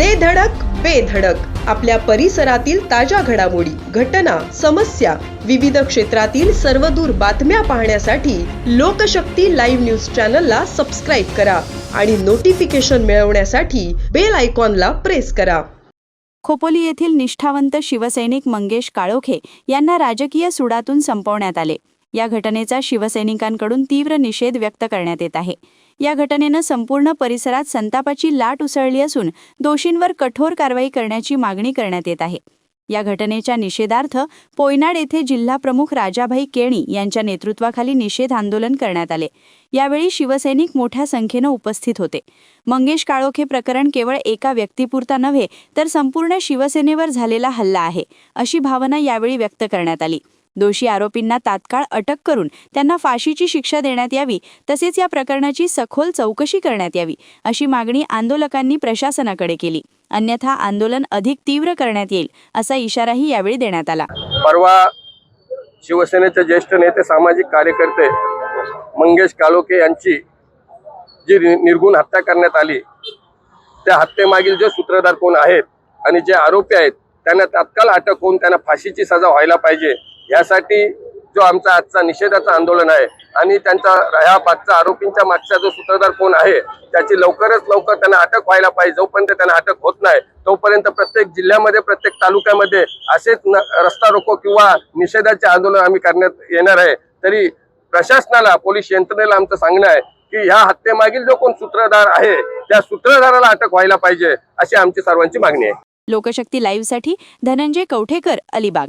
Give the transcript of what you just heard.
दे धडक बेधडक आपल्या परिसरातील ताज्या घडामोडी घटना समस्या विविध क्षेत्रातील सर्वदूर बातम्या पाहण्यासाठी लोकशक्ती लाईव्ह न्यूज चॅनलला सबस्क्राईब करा आणि नोटिफिकेशन मिळवण्यासाठी बेल आयकॉनला प्रेस करा. खोपोली येथील निष्ठावंत शिवसैनिक मंगेश काळोखे यांना राजकीय सुडातून संपवण्यात आले. या घटनेचा शिवसैनिकांकडून तीव्र निषेध व्यक्त करण्यात येत आहे. या घटनेनं संपूर्ण परिसरात संतापाची लाट उसळली असून दोषींवर कठोर कारवाई करण्याची मागणी करण्यात येत आहे. या घटनेच्या निषेधार्थ पोयनाड येथे जिल्हाप्रमुख राजाभाई केणी यांच्या नेतृत्वाखाली निषेध आंदोलन करण्यात आले. यावेळी शिवसैनिक मोठ्या संख्येनं उपस्थित होते. मंगेश काळोखे प्रकरण केवळ एका व्यक्तीपुरता नव्हे तर संपूर्ण शिवसेनेवर झालेला हल्ला आहे अशी भावना यावेळी व्यक्त करण्यात आली. दोषी आरोपींना तात्काळ अटक करून त्यांना फाशीची शिक्षा देण्यात यावी तसेच या प्रकरणाची सखोल चौकशी करण्यात यावी अशी मागणी आंदोलकांनी प्रशासनाकडे केली. अन्यथा आंदोलन अधिक तीव्र करण्यात येईल असा इशाराही यावेळी देण्यात आला. परवा शिवसेनेचे ज्येष्ठ नेते सामाजिक कार्यकर्ते मंगेश कालोके यांची जी निर्गुण हत्या करण्यात आली त्या हत्येमागील जे सूत्रधार कोण आहेत आणि जे आरोपी आहेत त्यांना तात्काळ अटक होऊन त्यांना फाशीची सजा व्हायला पाहिजे यासाठी जो आमचा आजचा निषेधाचं आंदोलन आहे आणि त्यांचा ह्या मागचा आरोपींच्या मागचा जो सूत्रधार कोण आहे त्याची लवकरच लवकर त्यांना अटक व्हायला पाहिजे. जोपर्यंत त्यांना अटक होत नाही तोपर्यंत प्रत्येक जिल्ह्यामध्ये प्रत्येक तालुक्यामध्ये असेच रस्ता रोको किंवा निषेधाचे आंदोलन आम्ही करण्यात येणार आहे. तरी प्रशासनाला पोलीस यंत्रणेला आमचं सांगणं आहे की ह्या हत्येमागील जो कोण सूत्रधार आहे त्या सूत्रधाराला अटक व्हायला पाहिजे अशी आमची सर्वांची मागणी आहे. लोकशक्ती लाईव्हसाठी धनंजय कवठेकर अलिबाग.